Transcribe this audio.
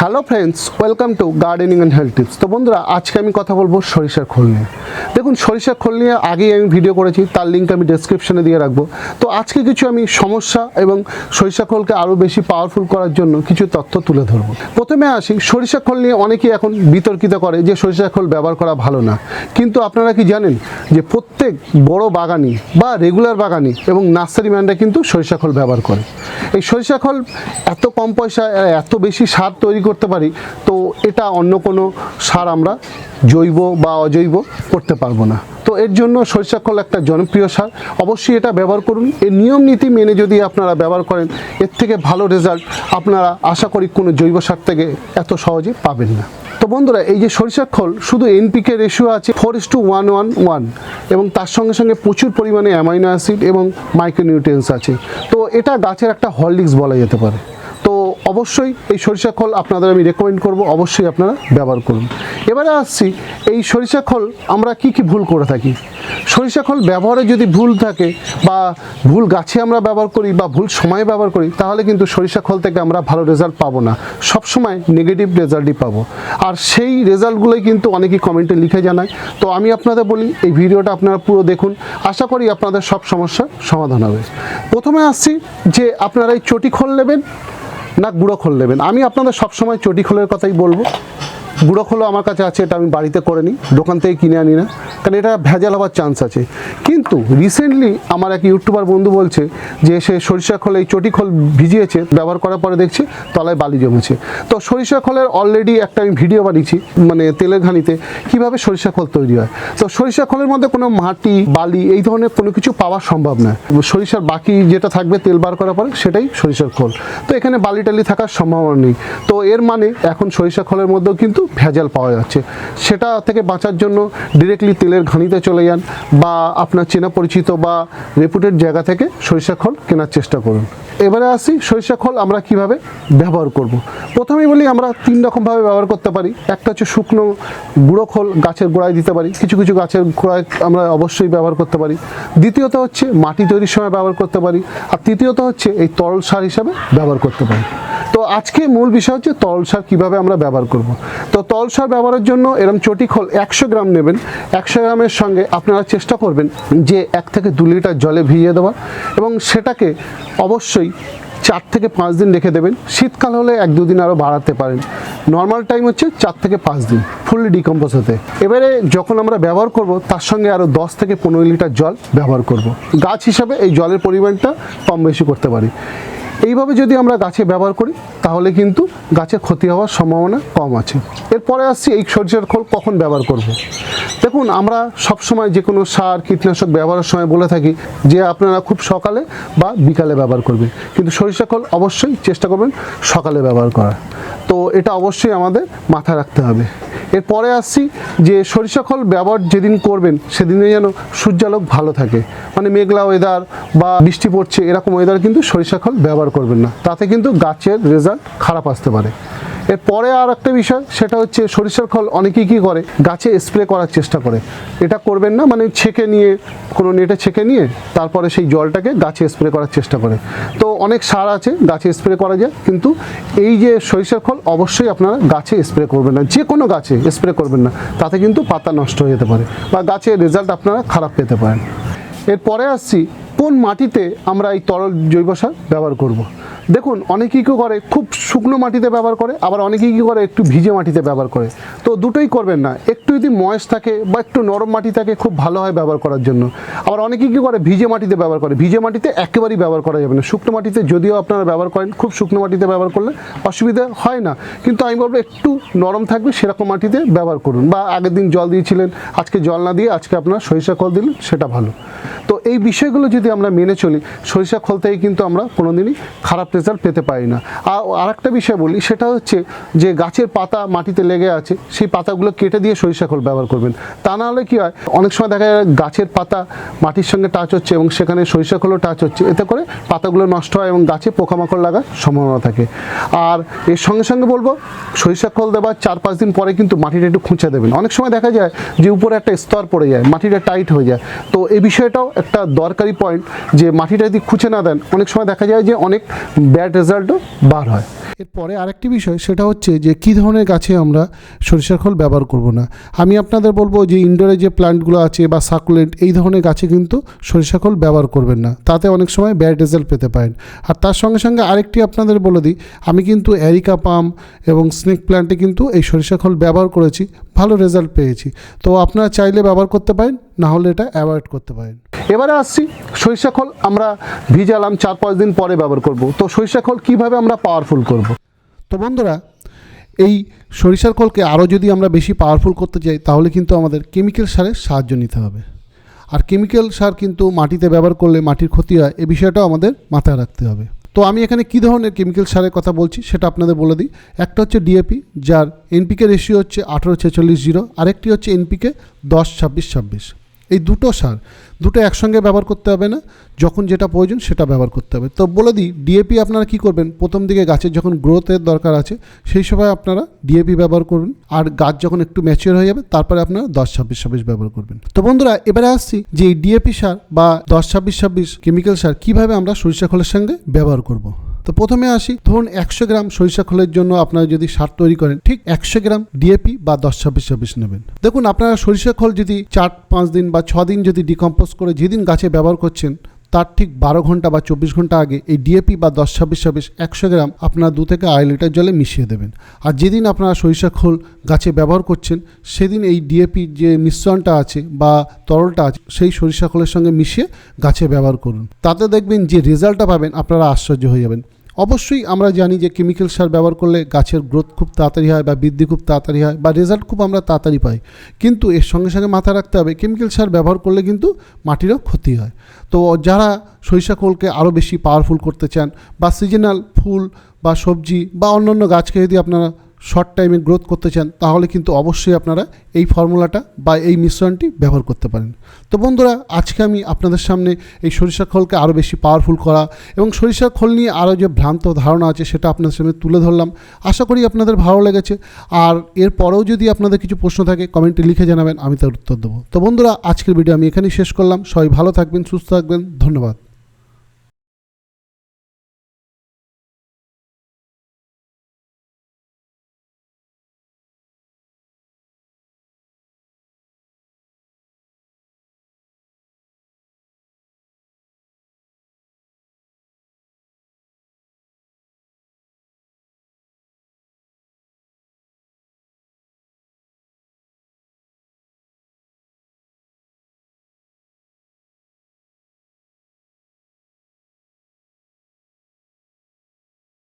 Hello friends welcome to gardening and health tips তো বন্ধুরা, আজকে আমি কথা বলব সরিষার খোল নিয়ে। দেখুন, সরিষা খোল নিয়ে আগেই আমি ভিডিও করেছি, তার লিঙ্ক আমি ডেসক্রিপশনে দিয়ে রাখব। তো আজকে কিছু আমি সমস্যা এবং সরিষা খোলকে আরও বেশি পাওয়ারফুল করার জন্য কিছু তথ্য তুলে ধরবো। প্রথমে আসি, সরিষা খোল নিয়ে অনেকেই এখন বিতর্কিত করে যে সরিষা খোল ব্যবহার করা ভালো না। কিন্তু আপনারা কি জানেন যে প্রত্যেক বড় বাগানি বা রেগুলার বাগানি এবং নার্সারি ম্যানরা কিন্তু সরিষা খোল ব্যবহার করে। এই সরিষা খোল এত কম পয়সায় আর এত বেশি সার তৈরি করতে পারি, তো এটা অন্য কোনো সার আমরা জৈব বা অজৈব করতে পারব না। তো এর জন্য সরিষা খোল একটা জনপ্রিয় সার। অবশ্যই এটা ব্যবহার করুন। এর নিয়ম নীতি মেনে যদি আপনারা ব্যবহার করেন, এর থেকে ভালো রেজাল্ট আপনারা আশা করি কোনো জৈব সার থেকে এত সহজে পাবেন না। তো বন্ধুরা, এই যে সরিষার খোল, শুধু এনপিকে রেশিও আছে four is to one one one এবং তার সঙ্গে সঙ্গে প্রচুর পরিমাণে অ্যামাইনো অ্যাসিড এবং মাইক্রোনিউট্রিয়েন্টস আছে। তো এটা গাছের একটা হরলিক্স বলা যেতে পারে। অবশ্যই এই সরিষা খোল আপনাদের আমি রেকমেন্ড করব, অবশ্যই আপনারা ব্যবহার করুন। এবারে আসছি, এই সরিষা খোল আমরা কি কি ভুল করে থাকি? সরিষা খোল ব্যবহারে যদি ভুল থাকে বা ভুল গাছে আমরা ব্যবহার করি বা ভুল সময়ে ব্যবহার করি, তাহলে কিন্তু সরিষা খোল থেকে আমরা ভালো রেজাল্ট পাবো না। সবসময় নেগেটিভ রেজাল্টই পাবো। আর সেই রেজাল্টগুলোই কিন্তু অনেকেই কমেন্টে লিখে জানায়। তো আমি আপনাদের বলি, এই ভিডিওটা আপনারা পুরো দেখুন। আশা করি আপনাদের সব সমস্যার সমাধান হবে। প্রথমে আসছি যে আপনারা এই চটি খোল নেবেন না গুঁড়ো খোল নেবেন। আমি আপনাদের সবসময় চটি খোলের কথাই বলব। গুঁড়ো খোলও আমার কাছে আছে, এটা আমি বাড়িতে করে নিই, দোকান থেকে কিনে আনি না। কারণ এটা ভেজাল হওয়ার চান্স আছে। কিন্তু রিসেন্টলি আমার এক ইউটিউবার বন্ধু বলছে যে সে সরিষা খোল, এই চটি খোল ভিজিয়েছে, ব্যবহার করার পরে দেখছে তলায় বালি জমেছে। তো সরিষা খোলের অলরেডি একটা আমি ভিডিও বানিয়েছি মানে তেলের ঘানিতে, কীভাবে সরিষা খোল তৈরি হয়। তো সরিষা খোলের মধ্যে কোনো মাটি, বালি, এই ধরনের কোনো কিছু পাওয়া সম্ভব নয় সরিষার বাকি যেটা থাকবে তেল বার করার পরে সেটাই সরিষার খোল। তো এখানে বালি টালি থাকার সম্ভাবনা নেই। তো এর মানে এখন সরিষা খোলের মধ্যেও কিন্তু ভেজাল পাওয়া যাচ্ছে। সেটা থেকে বাঁচার জন্য ডিরেক্টলি তেলের ঘানিতে চলে যান বা আপনার চেনা পরিচিত বা রেপুটেড জায়গা থেকে সরিষা খোল কেনার চেষ্টা করুন। এবারে আসি সরিষা খোল আমরা কীভাবে ব্যবহার করব। প্রথমেই বলি আমরা তিন রকমভাবে ব্যবহার করতে পারি। একটা হচ্ছে শুকনো গুঁড়ো খোল গাছের গোড়ায় দিতে পারি। কিছু কিছু গাছের গোড়ায় আমরা অবশ্যই ব্যবহার করতে পারি। দ্বিতীয়ত হচ্ছে মাটি তৈরির সময় ব্যবহার করতে পারি। আর তৃতীয়ত হচ্ছে এই তরল সার হিসাবে ব্যবহার করতে পারি। তো আজকে মূল বিষয় হচ্ছে তরল সার কীভাবে আমরা ব্যবহার করব। তো তরল সার ব্যবহারের জন্য এরম চটি খোল একশো গ্রাম নেবেন। একশো গ্রামের সঙ্গে আপনারা চেষ্টা করবেন যে এক থেকে দু লিটার জলে ভিজিয়ে দেওয়া এবং সেটাকে অবশ্যই চার থেকে পাঁচ দিন রেখে দেবেন। শীতকাল হলে এক দুদিন আরও বাড়াতে পারেন। নর্মাল টাইম হচ্ছে চার থেকে পাঁচ দিন ফুললি ডিকম্পোজ হতে। এবারে যখন আমরা ব্যবহার করব, তার সঙ্গে আরও দশ থেকে পনেরো লিটার জল ব্যবহার করব। গাছ হিসাবে এই জলের পরিমাণটা কম বেশি করতে পারি। এইভাবে যদি আমরা গাছে ব্যবহার করি, তাহলে কিন্তু গাছের ক্ষতি হওয়ার সম্ভাবনা কম আছে। এরপরে আসছি এই সরিষার খোল কখন ব্যবহার করব। দেখুন, আমরা সবসময় যে কোনো সার, কীটনাশক ব্যবহারের সময় বলে থাকি যে আপনারা খুব সকালে বা বিকালে ব্যবহার করবেন। কিন্তু সরিষা খোল অবশ্যই চেষ্টা করবেন সকালে ব্যবহার করার। তো এটা অবশ্যই আমাদের মাথায় রাখতে হবে। এরপরে আসছি যে সরিষা খোল ব্যবহার যেদিন করবেন সেদিনে যেন সূর্যালোক ভালো থাকে। মানে মেঘলা ওয়েদার বা বৃষ্টি পড়ছে, এরকম ওয়েদার কিন্তু সরিষা খোল ব্যবহার করবেন না। তাতে কিন্তু গাছের রেজাল্ট খারাপ আসতে পারে। এরপরে আর একটা বিষয়, সেটা হচ্ছে সরিষার খোল অনেকেই কী করে? গাছে স্প্রে করার চেষ্টা করে। এটা করবেন না মানে ছেঁকে নিয়ে, কোনো নেটে ছেঁকে নিয়ে, তারপরে সেই জলটাকে গাছে স্প্রে করার চেষ্টা করে। তো অনেক সার আছে, গাছে স্প্রে করা যায়, কিন্তু এই যে সরিষার খোল অবশ্যই আপনারা গাছে স্প্রে করবেন না। যে কোনো গাছে স্প্রে করবেন না, তাতে কিন্তু পাতা নষ্ট হয়ে যেতে পারে বা গাছের রেজাল্ট আপনারা খারাপ পেতে পারেন। এরপরে আসছি, কোন মাটিতে আমরা এই তরল জৈব সার ব্যবহার করব। দেখুন, অনেকেই কী করে? খুব শুকনো মাটিতে ব্যবহার করে, আবার অনেকেই কী করে? একটু ভিজে মাটিতে ব্যবহার করে। তো দুটোই করবেন না। একটু যদি ময়েস থাকে বা একটু নরম মাটি থাকে, খুব ভালো হয় ব্যবহার করার জন্য। আবার অনেকেই কী করে? ভিজে মাটিতে ব্যবহার করে। ভিজে মাটিতে একেবারেই ব্যবহার করা যাবে না। শুকনো মাটিতে যদিও আপনারা ব্যবহার করেন, খুব শুকনো মাটিতে ব্যবহার করলে অসুবিধা হয় না। কিন্তু আমি বলব, একটু নরম থাকবে, সেরকম মাটিতে ব্যবহার করুন। বা আগের দিন জল দিয়েছিলেন, আজকে জল না দিয়ে আজকে আপনার সরিষা কল দিলেন, সেটা ভালো। তো এই বিষয়গুলো যদি আমরা মেনে চলি, সরিষা খোল থেকে কিন্তু আমরা কোনোদিনই খারাপ রেজাল্ট পেতে পারি না। আর আরেকটা বিষয় বলি, সেটা হচ্ছে যে গাছের পাতা মাটিতে লেগে আছে, সেই পাতাগুলো কেটে দিয়ে সরিষা খোল ব্যবহার করবেন। তা না হলে কী হয়, অনেক সময় দেখা যায় গাছের পাতা মাটির সঙ্গে টাচ হচ্ছে এবং সেখানে সরিষা খোলও টাচ হচ্ছে। এতে করে পাতাগুলো নষ্ট হয় এবং গাছে পোকামাকড় লাগার সম্ভাবনা থাকে। আর এর সঙ্গে সঙ্গে বলব, সরিষা খোল দেওয়ার চার পাঁচ দিন পরে কিন্তু মাটিটা একটু খুঁচে দেবেন। অনেক সময় দেখা যায় যে উপরে একটা স্তর পড়ে যায়, মাটিটা টাইট হয়ে যায়। তো এই বিষয়টাও একটা একটা দরকারি পয়েন্ট যে মাটিটা যদি খুঁচে না দেন, অনেক সময় দেখা যায় যে অনেক ব্যাড রেজাল্টও বার হয়। এরপরে আরেকটি বিষয়, সেটা হচ্ছে যে কী ধরনের গাছে আমরা সরিষার খোল ব্যবহার করব না? আমি আপনাদের বলব যে ইনডোরে যে প্ল্যান্টগুলো আছে বা সাকুলেন্ট এই ধরনের গাছে কিন্তু সরিষা খোল ব্যবহার করবেন না। তাতে অনেক সময় ব্যাড রেজাল্ট পেতে পারেন। আর তার সঙ্গে সঙ্গে আরেকটি আপনাদের বলে দিই, আমি কিন্তু অ্যারিকা পাম এবং স্নেক প্ল্যান্টে কিন্তু এই সরিষা খোল ব্যবহার করেছি। ভালো রেজাল্ট পেয়েছি। তো আপনারা চাইলে ব্যবহার করতে পারেন না হলে এটা অ্যাভয়েড করতে পারেন। এবারে আসছি সরিষা খোল আমরা ভিজালাম চার পাঁচ দিন পরে ব্যবহার করব। তো সরিষা খোল কীভাবে আমরা পাওয়ারফুল করব? তো বন্ধুরা এই সরিষার খোলকে আরও যদি আমরা বেশি পাওয়ারফুল করতে চাই তাহলে কিন্তু আমাদের কেমিক্যাল সারের সাহায্য নিতে হবে। আর কেমিক্যাল সার কিন্তু মাটিতে ব্যবহার করলে মাটির ক্ষতি হয় এ বিষয়টাও আমাদের মাথায় রাখতে হবে। তো আমি এখানে কী ধরনের কেমিক্যাল সারের কথা বলছি সেটা আপনাদের বলে দিই। একটা হচ্ছে ডিএপি যার এনপিকে রেশিও হচ্ছে আঠেরো ছেচল্লিশ জিরো। আরেকটি হচ্ছে এনপিকে দশ ছাব্বিশ ছাব্বিশ। এই দুটো সার, দুটো একসঙ্গে ব্যবহার করতে হবে না, যখন যেটা প্রয়োজন সেটা ব্যবহার করতে হবে। তো বলে দিই ডিএপি আপনারা কি করবেন? প্রথম দিকে গাছের যখন গ্রোথের দরকার আছে, সেই সময় আপনারা ডিএপি ব্যবহার করবেন আর গাছ যখন একটু ম্যাচিওর হয়ে যাবে, তারপরে আপনারা দশ ছাব্বিশ ছাব্বিশ ব্যবহার করবেন। তো বন্ধুরা, এবারে আসছি যে এই ডিএপি সার বা দশ ছাব্বিশ ছাব্বিশ কেমিক্যাল সার কীভাবে আমরা সরিষা খোলের সঙ্গে ব্যবহার করব। তো প্রথমে আসি। ধরুন একশো গ্রাম সরিষা খোলের জন্য আপনারা যদি সার তৈরি করেন, ঠিক একশো গ্রাম ডিএপি বা দশ ছাব্বিশ ছাব্বিশ নেবেন। দেখুন, আপনারা সরিষা খোল যদি চার, পাঁচ দিন বা ছ দিন যদি ডিকম্পোজ করে যেদিন গাছে ব্যবহার করছেন, তার ঠিক বারো ঘণ্টা বা চব্বিশ ঘণ্টা আগে এই ডিএপি বা দশ ছাব্বিশ ছাব্বিশ একশো গ্রাম আপনারা দু থেকে আড়াই লিটার জলে মিশিয়ে দেবেন। আর যেদিন আপনারা সরিষা খোল গাছে ব্যবহার করছেন, সেদিন এই ডিএপির যে মিশ্রণটা আছে বা তরলটা আছে, সেই সরিষা খোলের সঙ্গে মিশিয়ে গাছে ব্যবহার করুন। তাতে দেখবেন যে রেজাল্টটা পাবেন, আপনারা আশ্চর্য হয়ে যাবেন। অবশ্যই আমরা জানি যে কেমিক্যাল সার ব্যবহার করলে গাছের গ্রোথ খুব তাড়াতাড়ি হয় বা বৃদ্ধি খুব তাড়াতাড়ি হয় বা রেজাল্ট খুব আমরা তাড়াতাড়ি পাই। কিন্তু এর সঙ্গে সঙ্গে মাথায় রাখতে হবে কেমিক্যাল সার ব্যবহার করলে কিন্তু মাটিরও ক্ষতি হয়। তো যারা সরিষা খোলকে আরও বেশি পাওয়ারফুল করতে চান বা সিজনাল ফুল বা সবজি বা অন্যান্য গাছকে যদি আপনারা শর্ট টাইমে গ্রোথ করতে চান, তাহলে কিন্তু অবশ্যই আপনারা এই ফর্মুলাটা বা এই মিশ্রণটি ব্যবহার করতে পারেন। তো বন্ধুরা, আজকে আমি আপনাদের সামনে এই সরিষা খোলকে আরও বেশি পাওয়ারফুল করা এবং সরিষা খোল নিয়ে আরও যে ভ্রান্ত ধারণা আছে সেটা আপনাদের সামনে তুলে ধরলাম। আশা করি আপনাদের ভালো লেগেছে। আর এর পরেও যদি আপনাদের কিছু প্রশ্ন থাকে কমেন্টে লিখে জানাবেন, আমি তার উত্তর দেবো। তো বন্ধুরা, আজকের ভিডিও আমি এখানেই শেষ করলাম। সবাই ভালো থাকবেন, সুস্থ থাকবেন। ধন্যবাদ।